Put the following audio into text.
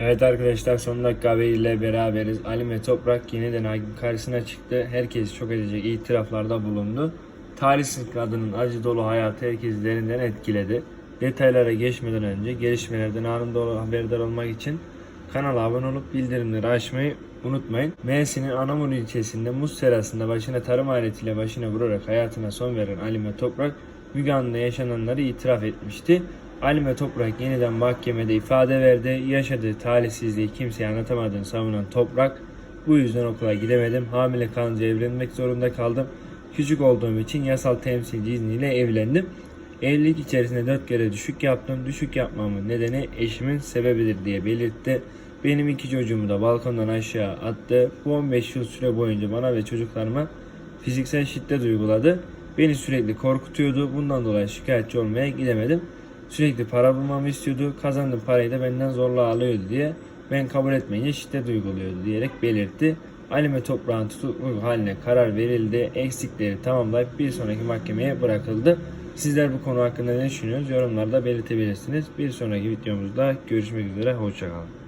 Evet arkadaşlar son dakika haberiyle beraberiz. Ali ve Toprak yeniden hakim karşısına çıktı. Herkes çok edecek itiraflarda bulundu. Talihsiz kadının acı dolu hayatı herkesi derinden etkiledi. Detaylara geçmeden önce gelişmelerden anında haberdar olmak için kanala abone olup bildirimleri açmayı unutmayın. Mersin'in Anamur ilçesinde muz serasında başına tarım aletiyle başına vurarak hayatına son veren Alime Toprak Müge yaşananları itiraf etmişti. Alime Toprak yeniden mahkemede ifade verdi. Yaşadığı talihsizliği kimseye anlatamadığını savunan Toprak bu yüzden okula gidemedim. Hamile kalınca evlenmek zorunda kaldım. Küçük olduğum için yasal temsilci izniyle evlendim. Evlilik içerisinde dört kere düşük yaptım. Düşük yapmamın nedeni eşimin sebebidir diye belirtti. Benim iki çocuğumu da balkondan aşağı attı. Bu 15 yıl süre boyunca bana ve çocuklarıma fiziksel şiddet uyguladı. Beni sürekli korkutuyordu. Bundan dolayı şikayetçi olmaya gidemedim. Sürekli para bulmamı istiyordu. Kazandığım parayı da benden zorla alıyordu diye. Ben kabul etmeyince şiddet uyguluyordu diyerek belirtti. Alime toprağın tutukluluk haline karar verildi. Eksikleri tamamlayıp bir sonraki mahkemeye bırakıldı. Sizler bu konu hakkında ne düşünüyorsunuz? Yorumlarda belirtebilirsiniz. Bir sonraki videomuzda görüşmek üzere. Hoşçakalın.